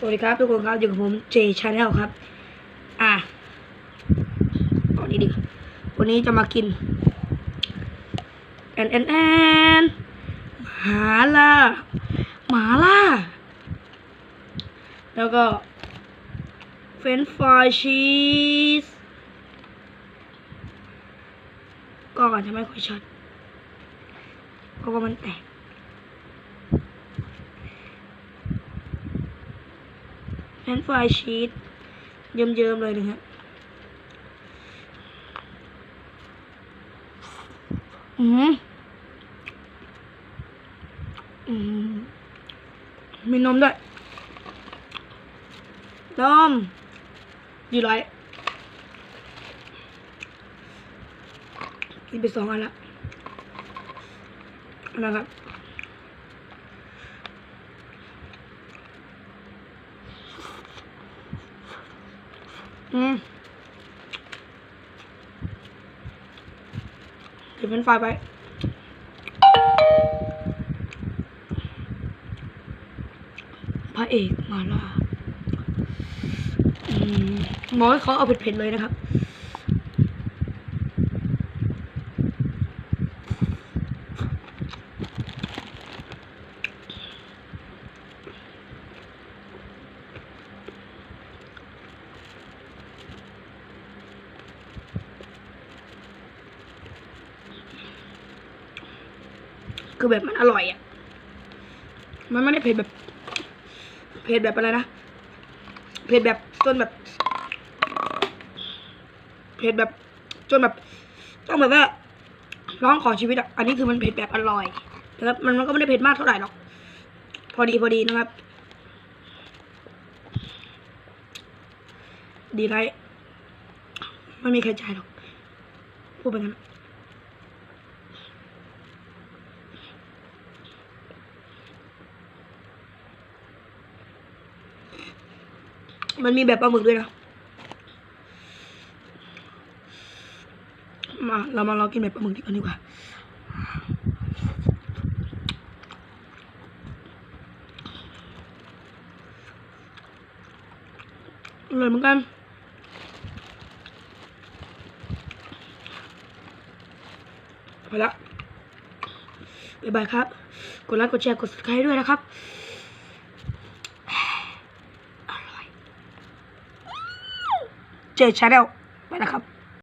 สวัสดีครับทุกคนครับอยู่กับผมเจชาแนลครับ อะตอนนี้ดีวันนี้จะมากินแอนแอนแอนหมาล่าหมาล่า แล้วก็เฟรนฟรายชีสก็อาจจะไม่ค่อยชัดเพราะว่ามันแตก แฟรนช์ฟรายชีสเยิ้มๆเลยนะฮะอืมอืมมีนมด้วยนมดีไรกินไปสองอันละนะครับ เดี๋ยวเป็นไฟไป พระเอกมาล่าบอกให้เขาเอาเผ็ดๆเลยนะครับ คือแบบมันอร่อยอะ มันไม่ได้เผ็ดแบบ เผ็ดแบบอะไรนะ เผ็ดแบบจนแบบ เผ็ดแบบจนแบบ ต้องแบบว่าร้องขอชีวิตอะ อันนี้คือมันเผ็ดแบบอร่อยนะครับมันมันก็ไม่ได้เผ็ดมากเท่าไหร่หรอก พอดีพอดีนะครับ ดีไรไม่มีใครจ่ายหรอก พูดไปงั้น มันมีแบบปลาหมึกด้วยนะ มา เรามาลองกินแบบปลาหมึกดีกว่าดีกว่า อร่อยเหมือนกันไปละบ๊ายบายครับ กดไลค์ กดแชร์ กด subscribe ด้วยนะครับ อร่อย เจอชาแนลไปนะครับ